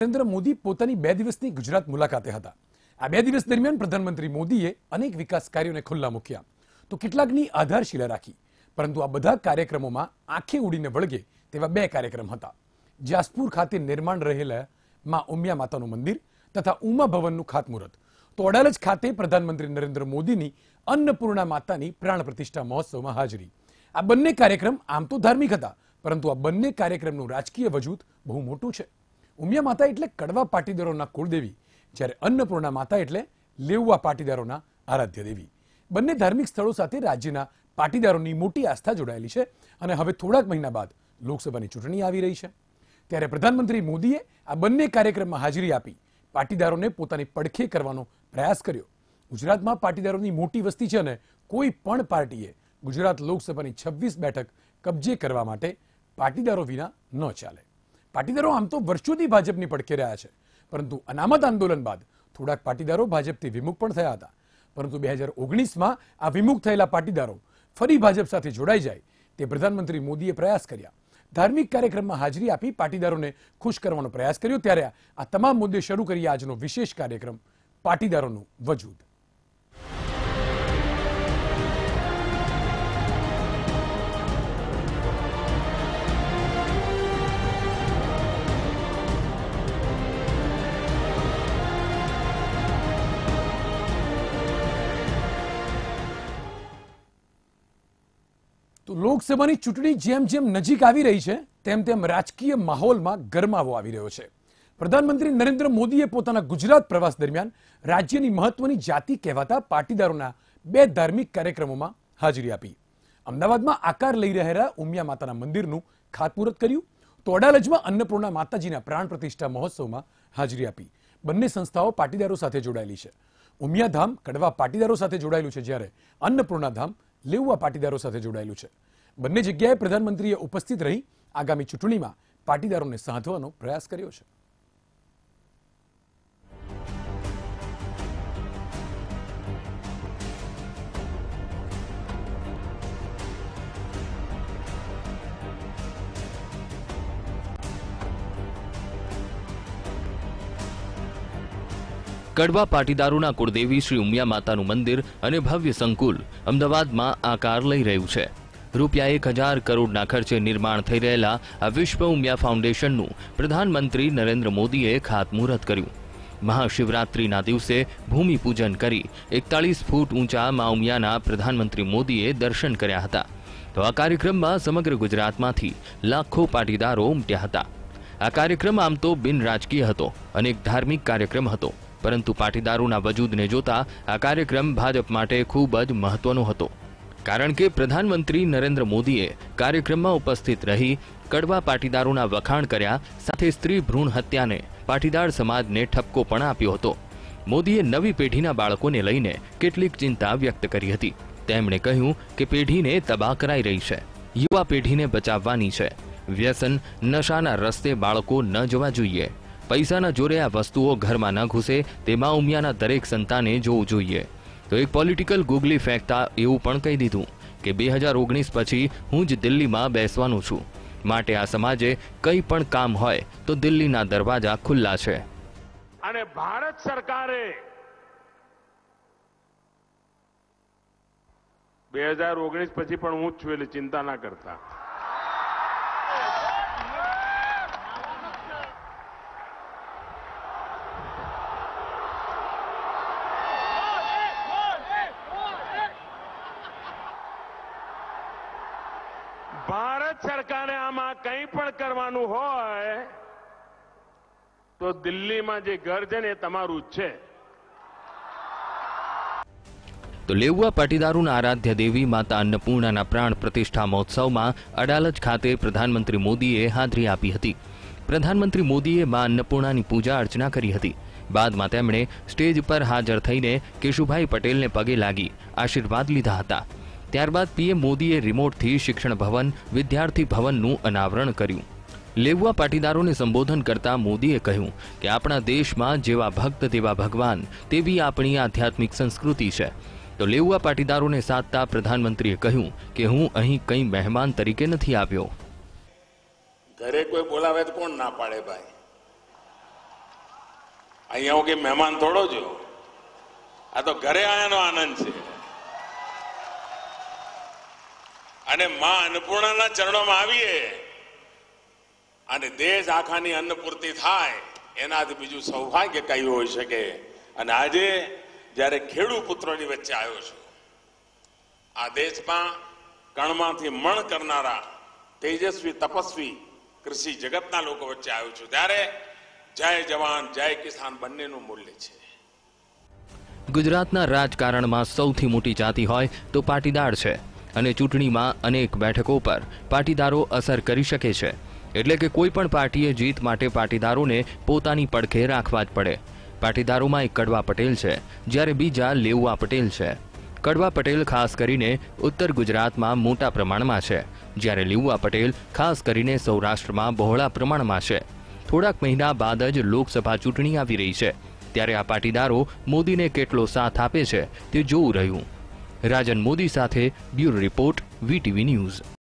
નરેન્દ્ર મોદી પોતાની બે દિવસની ગુજરાત મુલાકાતે હતા. આ બે દિવસ દરમિયાન પ્રધાનમંત્રી મોદીએ અનેક વિકાસ કાર્યોને ખુલ્લા મૂક્યા. તો કેટલાકની આધારશિલા રાખી. પરંતુ આ બધા કાર્યક્રમોમાં આંખે ઉડીને વળગે તેવા બે કાર્યક્રમ હતા. જાસપુર ખાતે નિર્માણ રહેલા માં ઉમિયા માતાનું મંદિર તથા ઉમા ભવનનું ખાતમુહૂર્ત. તો અડાલજ ખાતે પ્રધાનમંત્રી નરેન્દ્ર મોદીની અન્નપૂર્ણા માતાની પ્રાણ પ્રતિષ્ઠા મહોત્સવમાં હાજરી. આ બંને કાર્યક્રમ આમ તો ધાર્મિક હતા, પરંતુ આ બંને કાર્યક્રમનું રાજકીય વજૂદ બહુ મોટું છે. ઉમિયા માતા એટલે કડવા પાટીદારોના કુળદેવી. જ્યારે અન્નપૂર્ણા માતા એટલે લેવવા પાટીદારોના આરાધ્ય દેવી. બંને ધાર્મિક સ્થળો સાથે રાજ્યના પાટીદારોની મોટી આસ્થા જોડાયેલી છે અને હવે થોડાક મહિના બાદ લોકસભાની ચૂંટણી આવી રહી છે. ત્યારે પ્રધાનમંત્રી મોદીએ આ બંને કાર્યક્રમમાં હાજરી આપી પાટીદારોને પોતાની પડખે કરવાનો પ્રયાસ કર્યો. ગુજરાતમાં પાટીદારોની મોટી વસ્તી છે અને કોઈ પણ પાર્ટીએ ગુજરાત લોકસભાની છવ્વીસ બેઠક કબજે કરવા માટે પાટીદારો વિના ન ચાલે. પાટીદારો આમ તો વર્ષોથી ભાજપની પડખે રહ્યા છે. પરંતુ અનામત આંદોલન બાદ થોડાક પાટીદારો ભાજપથી વિમુખ પણ થયા હતા. પરંતુ બે હજાર ઓગણીસમાં આ વિમુખ થયેલા પાટીદારો ફરી ભાજપ સાથે જોડાઈ જાય તે પ્રધાનમંત્રી મોદીએ પ્રયાસ કર્યા. ધાર્મિક કાર્યક્રમમાં હાજરી આપી પાટીદારોને ખુશ કરવાનો પ્રયાસ કર્યો, ત્યારે આ તમામ મુદ્દે શરૂ કરીએ આજનો વિશેષ કાર્યક્રમ, પાટીદારોનું વજૂદ. લોકસભાની ચૂંટણી જેમ જેમ નજીક આવી રહી છે, તેમ તેમ રાજકીય માહોલમાં ગરમાવો આવી રહ્યો છે. પ્રધાનમંત્રી નરેન્દ્ર મોદીએ પોતાના ગુજરાત પ્રવાસ દરમિયાન રાજ્યની મહત્વની જાતિ કહેવાતા પાટીદારોના બે ધાર્મિક કાર્યક્રમોમાં હાજરી આપી. અમદાવાદમાં આકાર લઈ રહેલા ઉમિયા માતાના મંદિરનું ખાતમુહૂર્ત કર્યું. તો અડાલજમાં અન્નપૂર્ણા માતાજીના પ્રાણ પ્રતિષ્ઠા મહોત્સવમાં હાજરી આપી. બંને સંસ્થાઓ પાટીદારો સાથે જોડાયેલી છે. ઉમિયા ધામ કડવા પાટીદારો સાથે જોડાયેલું છે જ્યારે અન્નપૂર્ણા ધામ લેઉવા પાટીદારો સાથે જોડાયેલું છે. બંને જગ્યાએ પ્રધાનમંત્રીએ ઉપસ્થિત રહી આગામી ચૂંટણીમાં પાટીદારોને સાધવાનો પ્રયાસ કર્યો છે. કડવા પાટીદારોના કુળદેવી શ્રી ઉમિયા માતાનું મંદિર અને ભવ્ય સંકુલ અમદાવાદમાં આકાર લઈ રહ્યું છે. રૂપિયા એક હજાર કરોડના ખર્ચે નિર્માણ થઈ રહેલા આ વિશ્વ ઉમિયા ફાઉન્ડેશનનું પ્રધાનમંત્રી નરેન્દ્ર મોદીએ ખાતમુહૂર્ત કર્યું. મહાશિવરાત્રિના દિવસે ભૂમિપૂજન કરી એકતાળીસ ફૂટ ઊંચા મા ઉમિયાના પ્રધાનમંત્રી મોદીએ દર્શન કર્યા હતા. તો આ કાર્યક્રમમાં સમગ્ર ગુજરાતમાંથી લાખો પાટીદારો ઉમટ્યા હતા. આ કાર્યક્રમ આમ તો બિન રાજકીય હતો અને એક ધાર્મિક કાર્યક્રમ હતો. પરંતુ પાટીદારોના વજૂદને જોતા આ કાર્યક્રમ ભાજપ માટે ખૂબ જ મહત્વનો હતો. કારણ કે પ્રધાનમંત્રી નરેન્દ્ર મોદીએ કાર્યક્રમમાં ઉપસ્થિત રહી કડવા પાટીદારોના વખાણ કર્યા, સાથે સ્ત્રી ભ્રૂણ હત્યાને પાટીદાર સમાજને ઠપકો પણ આપ્યો હતો. મોદીએ નવી પેઢીના બાળકોને લઈને કેટલીક ચિંતા વ્યક્ત કરી હતી. તેમણે કહ્યું કે પેઢીને તબાહ કરાઈ રહી છે. યુવા પેઢીને બચાવવાની છે. વ્યસન, નશાના રસ્તે બાળકો ન જવા જોઈએ. પૈસાના જોરે આ વસ્તુઓ ઘરમાં ન ઘૂસે, તેમાં ઉમિયાના દરેક સંતાને જોવું જોઈએ. તો એક પોલિટિકલ ગુગલી ફેંકતા એવું પણ કહી દીધું કે બે હજાર ઓગણીસ પછી હું જ દિલ્હીમાં બેસવાનું છું. માટે આ સમાજે કંઈ પણ કામ હોય તો દિલ્હીના દરવાજા ખુલ્લા છે. અને ભારત સરકારે બે હજાર ઓગણીસ પછી પણ હું જ છું, એટલે ચિંતા ના કરતા. ભારત સરકારે આમાં કંઈ પણ કરવાનું હોય, તો દિલ્હીમાં જે ઘર છે ને તમારું છે. તો લેઉવા પાટીદારોના આરાધ્ય દેવી માતા અન્નપૂર્ણાના પ્રાણ પ્રતિષ્ઠા મહોત્સવમાં અડાલજ ખાતે પ્રધાનમંત્રી મોદીએ હાજરી આપી હતી. પ્રધાનમંત્રી મોદીએ મા અન્નપૂર્ણાની પૂજા અર્ચના કરી હતી. બાદમાં તેમણે સ્ટેજ પર હાજર થઈને કેશુભાઈ પટેલને પગે લાગી આશીર્વાદ લીધા હતા. ત્યારબાદ પીએમ મોદીએ રિમોટથી શિક્ષણ ભવન, વિદ્યાર્થી ભવનનું અનાવરણ કર્યું. લેવવા પાટીદારોને સંબોધન કરતા મોદીએ કહ્યું કે, આપણા દેશમાં જેવા ભક્ત તેવા ભગવાન, તેવી આપણી આધ્યાત્મિક સંસ્કૃતિ છે. તો લેઉવા પાટીદારોને સાધતા પ્રધાનમંત્રીએ કહ્યું કે, હું અહીં કંઈ મહેમાન તરીકે નથી આવ્યો. ઘરે કોઈ બોલાવે તો કોણ ના પાડે ભાઈ? અહીંયા હું કે મહેમાન થોડો જો આ તો ઘરે આયાનો આનંદ છે. અને માં અન્નપૂર્ણાના ચરણોમાં આવીએ અને દેશ આખાની અન્નપૂર્તિ થાય, એનાથી બીજું સૌભાગ્ય કયું હોઈ શકે. અને આજે જ્યારે ખેડૂ પુત્રોની વચ્ચે આવ્યો છું, આ દેશમાં કણમાંથી મણ કરનારા તેજસ્વી, તપસ્વી કૃષિ જગતના લોકો વચ્ચે આવ્યો છું. ત્યારે જય જવાન, જય કિસાન બંનેનું મૂલ્ય છે. ગુજરાતના રાજકારણમાં સૌથી મોટી જાતિ હોય તો પાટીદાર છે. અને ચૂંટણીમાં અનેક બેઠકો પર પાટીદારો અસર કરી શકે છે. એટલે કે કોઈ પણ પાર્ટીએ જીત માટે પાટીદારોને પોતાની પડખે રાખવા જ પડે. પાટીદારોમાં એક કડવા પટેલ છે, જ્યારે બીજા લેઉવા પટેલ છે. કડવા પટેલ ખાસ કરીને ઉત્તર ગુજરાતમાં મોટા પ્રમાણમાં છે, જ્યારે લીઉવા પટેલ ખાસ કરીને સૌરાષ્ટ્રમાં બહોળા પ્રમાણમાં છે. થોડાક મહિના બાદ જ લોકસભા ચૂંટણી આવી રહી છે, ત્યારે આ પાટીદારો મોદીને કેટલો સાથ આપે છે તે જોવું રહ્યું. રાજન મોદી સાથે બ્યુરો રિપોર્ટ વીટીવી ન્યૂઝ